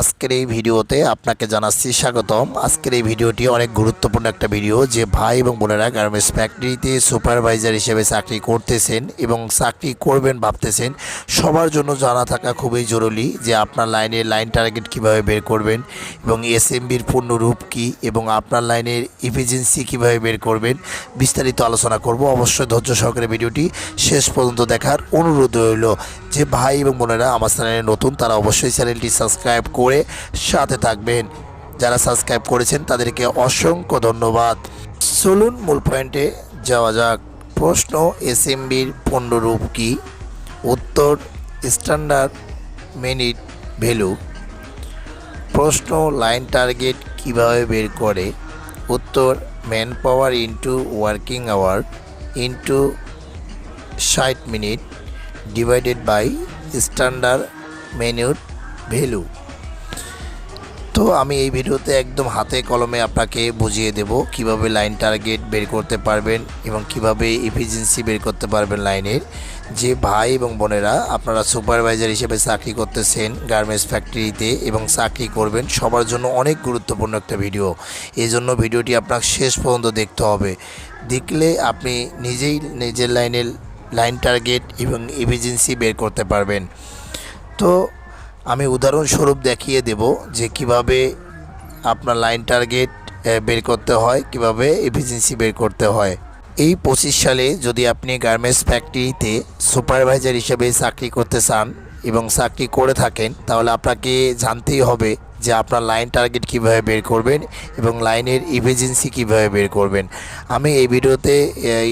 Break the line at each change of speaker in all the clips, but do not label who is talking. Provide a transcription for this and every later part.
আজকের এই ভিডিওতে আপনাকে জানাচ্ছি স্বাগতম। আজকের এই ভিডিওটি অনেক গুরুত্বপূর্ণ একটা ভিডিও যে ভাই এবং বোনেরা গার্মেন্টস ফ্যাক্টরিতে সুপারভাইজার হিসেবে চাকরি করতেছেন এবং চাকরি করবেন ভাবতেছেন, সবার জন্য জানা থাকা খুবই জরুরি যে আপনার লাইনে লাইন টার্গেট কীভাবে বের করবেন এবং এসএমবির পূর্ণরূপ কী এবং আপনার লাইনের ইফিজেন্সি কীভাবে বের করবেন, বিস্তারিত আলোচনা করব। অবশ্যই ধৈর্য সহকারে ভিডিওটি শেষ পর্যন্ত দেখার অনুরোধ রইল। যে ভাই এবং বোনেরা আমার চ্যানেলে নতুন, তারা অবশ্যই চ্যানেলটি সাবস্ক্রাইব করে সাথে থাকবেন। যারা সাবস্ক্রাইব করেছেন, তাদেরকে অসংখ্য ধন্যবাদ। চলুন মূল পয়েন্টে যাওয়া যাক। প্রশ্ন, এসএমবির পণ্যরূপ কী? উত্তর, স্ট্যান্ডার্ড মিনিট ভ্যালু। প্রশ্ন, লাইন টার্গেট কীভাবে বের করে? উত্তর manpower into working hour into ষাট minute divided by standard minute value. আমি এই ভিডিওতে একদম হাতে কলমে আপনাকে বুঝিয়ে দেব কীভাবে লাইন টার্গেট বের করতে পারবেন এবং কীভাবে ইফিসিয়েন্সি বের করতে পারবেন লাইনের। যে ভাই এবং বোনেরা আপনারা সুপারভাইজার হিসেবে চাকরি করতেছেন গার্মেন্টস ফ্যাক্টরিতে এবং চাকরি করবেন, সবার জন্য অনেক গুরুত্বপূর্ণ একটা ভিডিও। এই জন্য ভিডিওটি আপনার শেষ পর্যন্ত দেখতে হবে। দেখলে আপনি নিজেই নিজের লাইনের লাইন টার্গেট এবং ইফিসিয়েন্সি বের করতে পারবেন। তো আমি উদাহরণস্বরূপ দেখিয়ে দেব যে কীভাবে আপনার লাইন টার্গেট বের করতে হয়, কীভাবে এফিসিয়েন্সি বের করতে হয়। এই পঁচিশ সালে যদি আপনি গার্মেন্টস ফ্যাক্টরিতে সুপারভাইজার হিসেবে চাকরি করতে চান এবং চাকরি করে থাকেন, তাহলে আপনাকে জানতেই হবে যে আপনার লাইন টার্গেট কীভাবে বের করবেন এবং লাইনের ইফিসিয়েন্সি কীভাবে বের করবেন। আমি এই ভিডিওতে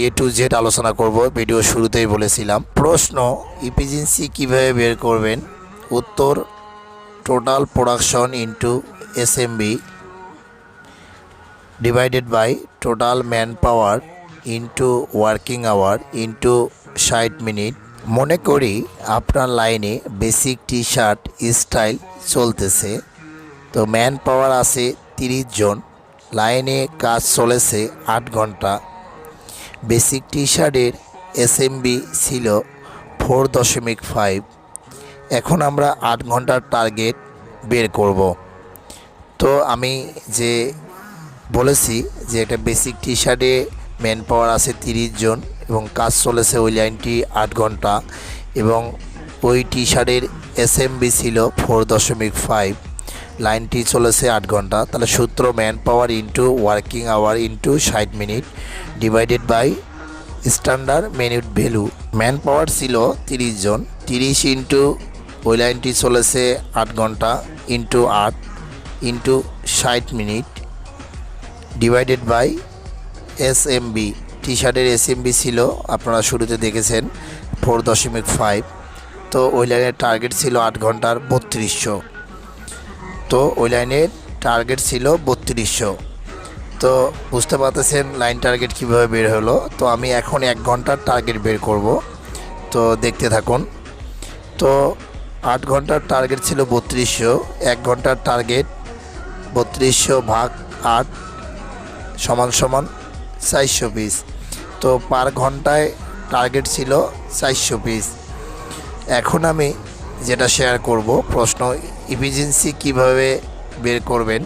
এ টু জেড আলোচনা করব, ভিডিও শুরুতেই বলেছিলাম। প্রশ্ন ইফিসিয়েন্সি কীভাবে বের করবেন? উত্তর total production into SMB divided by total manpower into working hour into ষাট মিনিট। মনে করি আপনার লাইনে বেসিক টি শার্ট স্টাইল চলতেছে। তো ম্যান পাওয়ার আছে তিরিশ জন। লাইনে কাজ চলেছে আট ঘণ্টা। বেসিক টি শার্টের এসএমবি ছিল ফোর দশমিক ফাইভ। এখন আমরা আট ঘণ্টার টার্গেট বের করব। তো আমি যে বলেছি যে একটা বেসিক টি শার্টে ম্যান পাওয়ার আছে তিরিশ জন এবং কাজ চলেছে ওই লাইনটি আট ঘণ্টা এবং ওই টি শার্টের এসএমবি ছিল ফোর দশমিক ফাইভ লাইনটি চলেছে আট ঘণ্টা। তাহলে সূত্র manpower into working hour into ষাট minute divided by standard minute value manpower ছিল তিরিশ জন। তিরিশ ইন্টু ওই লাইনটি চলেছে আট ঘণ্টা ইন্টু আট ইন্টু ষাট minute divided by S M B T শার্টের এস এম বি ছিল, আপনারা শুরুতে দেখেছেন ফোর দশমিক ফাইভ তো ওই লাইনের টার্গেট ছিল আট ঘণ্টার বত্রিশশো। তো ওই লাইনের টার্গেট ছিল বত্রিশশো। তো বুঝতে পারতেছেন লাইন টার্গেট কীভাবে বের হলো? তো আমি এখন এক ঘণ্টার টার্গেট বের করব। তো দেখতে থাকুন। তো আট ঘণ্টার টার্গেট ছিল বত্রিশশো, এক ঘণ্টার টার্গেট বত্রিশশো ভাগ আট সমান সমান চারশো পিস তো পার ঘন্টায় টার্গেট ছিল চারশো পিস এখন আমি যেটা শেয়ার করব, প্রশ্ন ইফিসিয়েন্সি কীভাবে বের করবেন?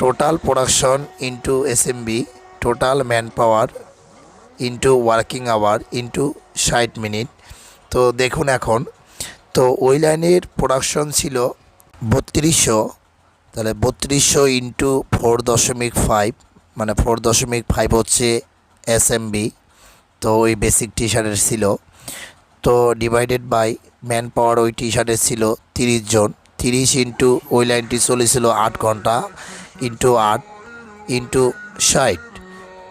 Total production into SMB total manpower into working hour into ষাট মিনিট তো দেখুন এখন তো ওই লাইনের প্রোডাকশন ছিল বত্রিশশো, তাহলে বত্রিশশো ইন্টু ফোর দশমিক ফাইভ মানে ফোর দশমিক ফাইভ হচ্ছে এসএমবি তো ওই বেসিক টি শার্টের ছিল। তো ডিভাইডেড বাই ম্যান পাওয়ার ওই টি শার্টের ছিল তিরিশ জন। তিরিশ ইন্টু ওই লাইনটি চলেছিল আট ঘণ্টা ইন্টু আট ইন্টু ষাট।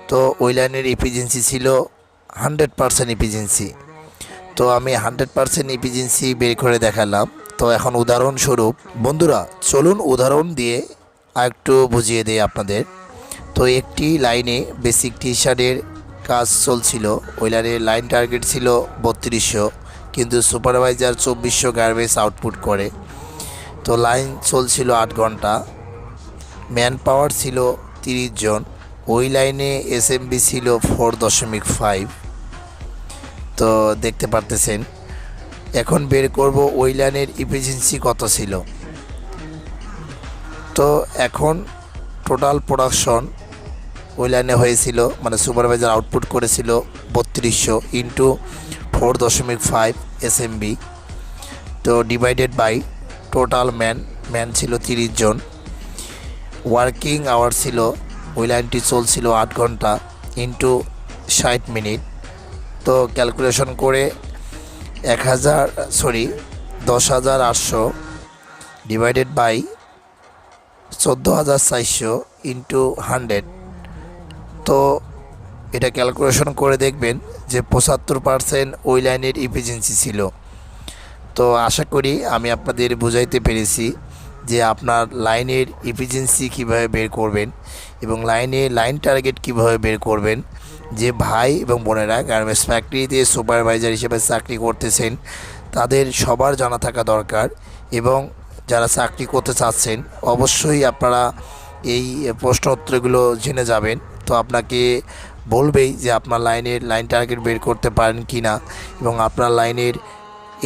তো ওই লাইনের ইফিজেন্সি ছিল হান্ড্রেড পারসেন্ট ইফিজেন্সি তো আমি হান্ড্রেড পারসেন্ট ইফিজেন্সি বের করে দেখালাম। তো এখন উদাহরণস্বরূপ, বন্ধুরা, চলুন উদাহরণ দিয়ে আরেকটু বুঝিয়ে দিই আপনাদের। তো একটি লাইনে বেসিক টি শার্টের কাজ চলছিল ওই লাইনের লাইন টার্গেট ছিল বত্রিশশো, কিন্তু সুপারভাইজার চব্বিশশো গার্বেজ আউটপুট করে। তো লাইন চলছিল আট ঘণ্টা ম্যান পাওয়ার ছিল তিরিশ জন, ওই লাইনে এসএমবি ছিল ফোর দশমিক ফাইভ। তো দেখতে পারতেছেন। এখন বের করব ওই লাইনের ইফিসিয়েন্সি কত ছিল। তো এখন টোটাল প্রোডাকশন ওই লাইনে হয়েছিল মানে সুপারভাইজার আউটপুট করেছিল বত্রিশশো ইন্টু ফোর দশমিক ফাইভ এস তো divided by total man man ছিল তিরিশ জন। ওয়ার্কিং আওয়ার ছিল ওই লাইনটি চলছিল আট ঘণ্টা ইন্টু ষাট মিনিট তো ক্যালকুলেশন করে এক হাজার, সরি, দশ হাজার আটশো ডিভাইডেড বাই চোদ্দ হাজার চারশো ইন্টু হান্ড্রেড। তো এটা ক্যালকুলেশন করে দেখবেন যে পঁচাত্তর পার্সেন্ট ওই লাইনের ইফিসিয়েন্সি ছিল। তো আশা করি আমি আপনাদের বুঝাইতে পেরেছি যে আপনার লাইনের ইফিসিয়েন্সি কীভাবে বের করবেন এবং লাইনে লাইন টার্গেট কীভাবে বের করবেন। যে ভাই এবং বোনেরা গার্মেন্টস ফ্যাক্টরিতে সুপারভাইজার হিসেবে চাকরি করতেছেন, তাদের সবার জানা থাকা দরকার এবং যারা চাকরি করতে চাচ্ছেন, অবশ্যই আপনারা এই প্রশ্ন উত্তরগুলো জেনে যাবেন। তো আপনাকে বলবেই যে আপনার লাইনের লাইন টার্গেট বের করতে পারেন কি না এবং আপনার লাইনের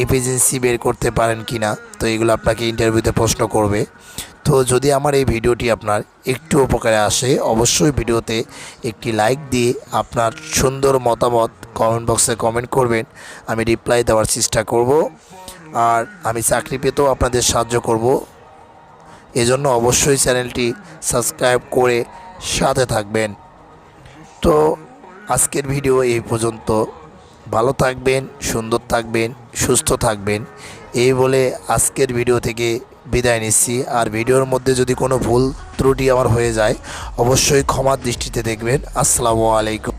এফিসিয়েন্সি বের করতে পারেন কি না, তো এগুলো আপনাকে ইন্টারভিউতে প্রশ্ন করবে। তো যদি আমার এই ভিডিওটি আপনার একটু উপকারে আসে, অবশ্যই ভিডিওতে একটি লাইক দিয়ে আপনার সুন্দর মতামত কমেন্ট বক্সে কমেন্ট করবেন। আমি রিপ্লাই দেওয়ার চেষ্টা করব আর আমি চাকরি পেতেও আপনাদের সাহায্য করব। এজন্য অবশ্যই চ্যানেলটি সাবস্ক্রাইব করে সাথে থাকবেন। তো আজকের ভিডিও এই পর্যন্ত। ভালো থাকবেন, সুন্দর থাকবেন, সুস্থ থাকবেন। এই বলে আজকের ভিডিও থেকে বিদায় নিচ্ছি। আর ভিডিওর মধ্যে যদি কোনো ভুল ত্রুটি আমার হয়ে যায়, অবশ্যই ক্ষমার দৃষ্টিতে দেখবেন। আসসালামু আলাইকুম।